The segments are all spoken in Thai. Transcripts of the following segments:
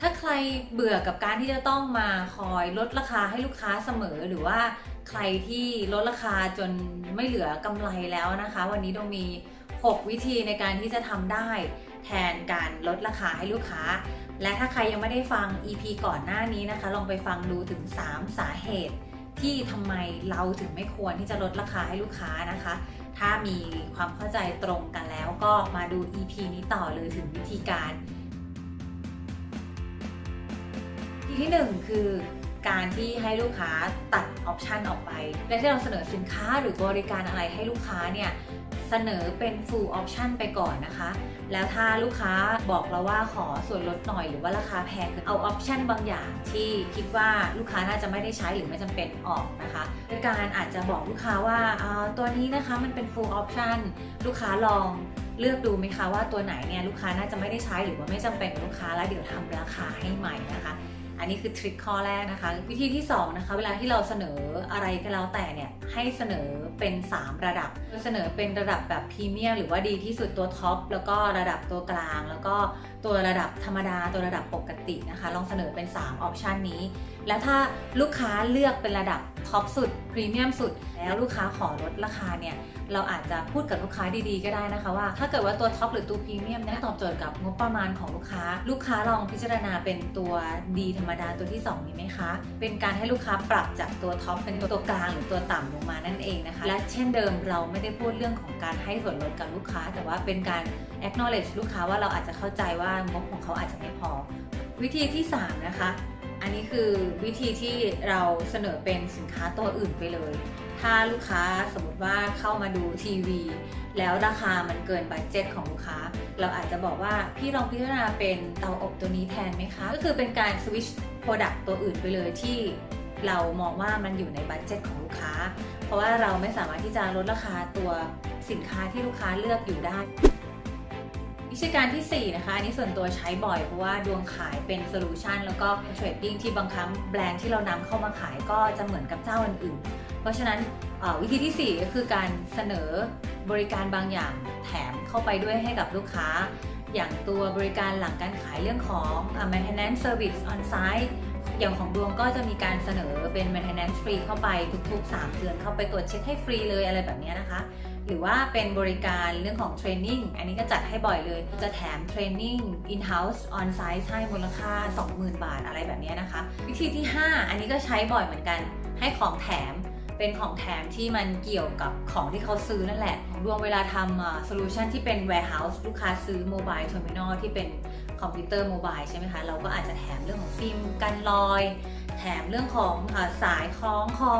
ถ้าใครเบื่อกับการที่จะต้องมาคอยลดราคาให้ลูกค้าเสมอหรือว่าใครที่ลดราคาจนไม่เหลือกำไรแล้วนะคะ วันนี้โดมี 6 วิธีในการที่จะทำได้แทนการลดราคาให้ลูกค้า และถ้าใครยังไม่ได้ฟัง EP ก่อนหน้านี้นะคะ ลองไปฟังดูถึง 3 สาเหตุ ที่ทำไมเราถึงไม่ควรที่จะลดราคาให้ลูกค้านะคะ ถ้ามีความเข้าใจตรงกันแล้วก็มาดู EP นี้ต่อเลยถึงวิธีการ ที่หนึ่งคือการที่ให้ลูกค้าตัดออปชันออกไป และที่เราเสนอสินค้าหรือบริการอะไรให้ลูกค้าเนี่ยเสนอเป็น full option ไปก่อนนะคะ แล้วถ้าลูกค้าบอกเราว่าขอส่วนลดหน่อยหรือว่าราคาแพงเอาออปชันบางอย่างที่คิดว่าลูกค้าน่าจะไม่ได้ใช้หรือไม่จำเป็นออกนะคะโดยการอาจจะบอกลูกค้าว่าอ่าตัวนี้นะคะมันเป็น full option ลูกค้าลองเลือกดูไหมคะว่าตัวไหนเนี่ยลูกค้าน่าจะไม่ได้ใช้หรือว่าไม่จำเป็นลูกค้าแล้วเดี๋ยวทำราคาให้ใหม่นะคะ อันนี้คือทริคข้อแรกนะคะ วิธีที่2นะคะเวลาที่เราเสนออะไรก็แล้วแต่เนี่ยให้เสนอเป็น 3 ระดับเสนอเป็นระดับแบบพรีเมียมหรือว่าดีที่สุดตัวท็อปแล้วก็ระดับตัวกลาง แล้วก็ตัวระดับธรรมดาตัวระดับปกตินะคะ ลองเสนอเป็น 3 ออปชันนี้ แล้วถ้าลูกค้าเลือกเป็นระดับ ท็อปสุดพรีเมียมสุด แล้วลูกค้าขอลดราคาเนี่ย เราอาจจะพูดกับลูกค้าดีๆ ก็ได้นะคะว่า ถ้าเกิดว่าตัวท็อปหรือตัวพรีเมียมเนี่ยตอบโจทย์กับงบประมาณของลูกค้า ลูกค้าลองพิจารณาเป็นตัวดีธรรมดาตัวที่2นี้ไหมคะ เป็นการให้ลูกค้าปรับจากตัวท็อปเป็นตัวกลางหรือตัวต่ำลงมานั่นเองนะคะ และเช่นเดิมเราไม่ได้พูดเรื่องของการให้ส่วนลดกับลูกค้า แต่ว่าเป็นการ acknowledge ลูกค้าว่าเราอาจจะเข้าใจว่างบของเขาอาจจะไม่พอ วิธีที่ 3 นะคะ อันนี้คือวิธีที่เราเสนอเป็นสินค้าตัวอื่นไปเลย ถ้าลูกค้าสมมติว่าเข้ามาดูทีวี แล้วราคามันเกินบัตเจ็ตของลูกค้า เราอาจจะบอกว่าพี่ลองพิจารณาเป็นเตาอบตัวนี้แทนไหมคะ ก็คือเป็นการสวิชโปรดักต์ตัวอื่นไปเลยที่เรามองว่ามันอยู่ในบัตเจ็ตของลูกค้า เพราะว่าเราไม่สามารถที่จะลดราคาตัวสินค้าที่ลูกค้าเลือกอยู่ได้ วิธีการที่ 4 นะคะ อันนี้ส่วนตัวใช้บ่อยเพราะว่าดวงขายเป็นโซลูชันแล้วก็เทรดดิ้งที่บางครั้งแบรนด์ที่เรานำเข้ามาขายก็จะเหมือนกับเจ้าอื่นๆ เพราะฉะนั้นวิธีที่ 4 ก็คือการเสนอบริการบางอย่างแถมเข้าไปด้วยให้กับลูกค้า อย่างตัวบริการหลังการขายเรื่องของ maintenance service on site อย่างของดวงก็จะมีการเสนอเป็น maintenance free เข้าไปทุกๆ 3 เดือนเข้าไปตรวจเช็คให้ฟรีเลยอะไรแบบนี้นะคะ หรือว่าเป็นบริการเรื่องของเทรนนิ่งอันนี้ก็จัดให้บ่อยเลย จะแถมเทรนนิ่ง in-house on site ให้มูลค่า 20,000 บาทอะไรแบบนี้นะคะ วิธีที่ 5 อันนี้ก็ใช้บ่อยเหมือนกันให้ของแถม เป็นของแถมที่มันเกี่ยวกับของที่เขาซื้อนั่นแหละ รวมเวลาทำโซลูชันที่เป็น warehouse ลูกค้าซื้อ mobile terminal ที่เป็นคอมพิวเตอร์โมบายใช่ไหมคะ เราก็อาจจะแถมเรื่องของฟิล์มกันรอย แถมเรื่องของอสายคล้องคอ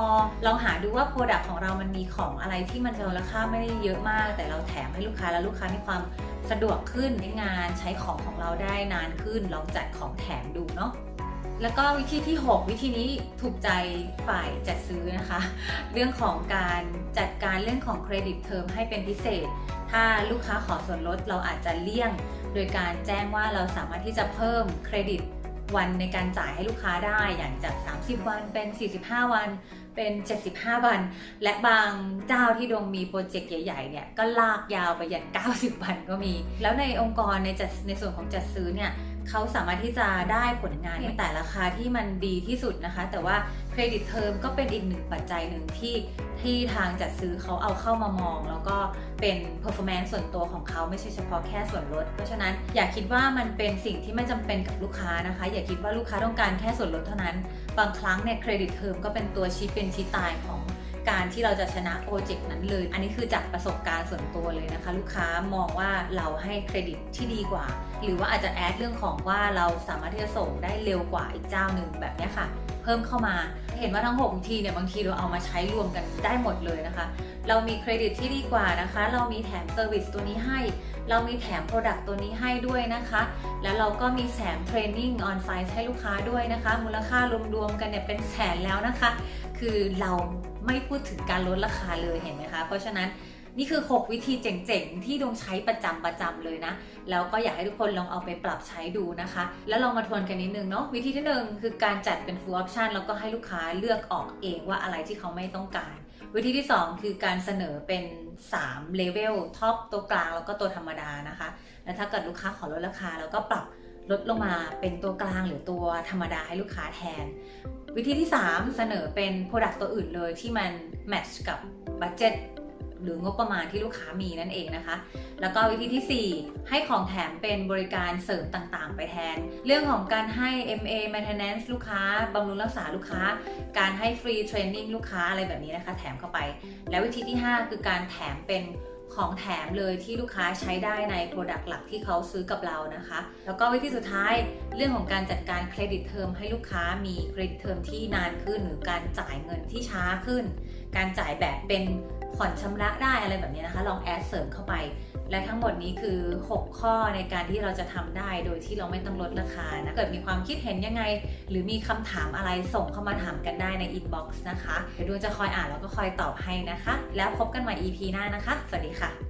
เราหาดูว่าโปรดักต์ของเรามันมีของอะไรที่มันจะมูลค่าไม่ได้เยอะมาก แต่เราแถมให้ลูกค้าแล้วลูกค้ามีความสะดวกขึ้นในงานใช้ของของเราได้นานขึ้นลองจัดของแถมดูเนาะ แล้วก็วิธีที่ 6 วิธีนี้ถูกใจฝ่ายจัดซื้อนะคะ เรื่องของการจัดการเรื่องของเครดิตเทอมให้เป็นพิเศษ ถ้าลูกค้าขอส่วนลดเราอาจจะเลี่ยง โดยการแจ้งว่าเราสามารถที่จะเพิ่มเครดิตวันในการจ่ายให้ลูกค้าได้อย่างจาก 30 วันเป็น 45 วันเป็น 75 วัน และบางเจ้าที่ดวงมีโปรเจกต์ใหญ่ๆเนี่ยก็ลากยาวไปยัน 90 วันก็มี แล้วในองค์กรในจัดในส่วนของจัดซื้อเนี่ย เขาสามารถที่จะได้ผลงานในแต่ราคาที่มันดีที่สุดนะคะ แต่ว่าเครดิตเทอมก็เป็นอีกหนึ่งปัจจัยหนึ่งที่ที่ทางจัดซื้อเขาเอาเข้ามามอง แล้วก็เป็น performance ส่วนตัวของเขาไม่ใช่เฉพาะแค่ส่วนลด เพราะฉะนั้นอย่าคิดว่ามันเป็นสิ่งที่ไม่จำเป็นกับลูกค้านะคะ อย่าคิดว่าลูกค้าต้องการแค่ส่วนลดเท่านั้น บางครั้งเนี่ยเครดิตเทอมก็เป็นตัวชี้เป็นชี้ตายของ การที่เราจะชนะโปรเจกต์นั้นเลย อันนี้คือจากประสบการณ์ส่วนตัวเลยนะคะ ลูกค้ามองว่าเราให้เครดิตที่ดีกว่า หรือว่าอาจจะแอดเรื่องของว่าเราสามารถที่จะส่งได้เร็วกว่าอีกเจ้าหนึ่งแบบนี้ค่ะ เพิ่มเข้ามาเห็นว่าทั้ง6วิธีเนี่ยบางทีเราเอามาใช้รวมกันได้หมดเลยนะคะ เรามีเครดิตที่ดีกว่านะคะ เรามีแถมเซอร์วิสตัวนี้ให้ เรามีแถมโปรดักต์ตัวนี้ให้ด้วยนะคะ แล้วเราก็มีแถมเทรนนิ่งออนไซต์ให้ลูกค้าด้วยนะคะ มูลค่ารวมๆกันเนี่ยเป็นแสนแล้วนะคะ คือเรา ไม่พูดถึงการลดราคาเลยเห็นไหมคะ เพราะฉะนั้นนี่คือ 6 วิธีเจ๋งๆ ที่ดวงใช้ประจำประจำเลยนะ แล้วก็อยากให้ทุกคนลองเอาไปปรับใช้ดูนะคะ แล้วลองมาทวนกันนิดนึงเนาะ วิธีที่หนึ่งคือการจัดเป็น full option แล้วก็ให้ลูกค้าเลือกออกเองว่าอะไรที่เขาไม่ต้องการ วิธีที่ 2 คือการเสนอเป็น 3 level ท็อปตัวกลางแล้วก็ตัวธรรมดานะคะ แล้วถ้าเกิดลูกค้าขอลดราคาเราก็ปรับ ลดลงมาเป็นตัวกลางหรือตัวธรรมดาให้ลูกค้าแทน วิธีที่ 3 เสนอเป็น Product ตัวอื่นเลยที่มันแมทช์กับบัตเจ็ตหรืองบประมาณที่ลูกค้ามีนั่นเองนะคะ แล้วก็วิธีทีสี่4 ให้ของแถมเป็นบริการเสริมต่างๆ ไปแทน เรื่องของการให้ MA maintenance ลูกค้าบำรุงรักษาลูกค้า การให้ฟรีเทรนนิ่งลูกค้าอะไรแบบนี้นะคะ แถมเข้าไป แล้ววิธีที่ 5 คือการแถมเป็น ของแถมเลยที่ลูกค้าใช้ได้ใน Product หลักที่เขาซื้อกับเรานะคะ แล้วก็วิธีสุดท้ายเรื่องของการจัดการเครดิตเทอมให้ลูกค้ามีเครดิตเทอมที่นานขึ้น หรือการจ่ายเงินที่ช้าขึ้น การจ่ายแบบเป็นผ่อนชำระได้อะไรแบบนี้นะคะ ลองแอดเสริมเข้าไป และทั้งหมดนี้คือ 6 ข้อในการที่เราจะทำได้โดยที่เราไม่ต้องลดราคานะ เกิดมีความคิดเห็นยังไง หรือมีคำถามอะไรส่งเข้ามาถามกันได้ในอินบ็อกซ์นะคะ เดี๋ยวดวงจะคอยอ่านแล้วก็คอยตอบให้นะคะ แล้วพบกันใหม่ EP หน้านะคะ สวัสดีค่ะ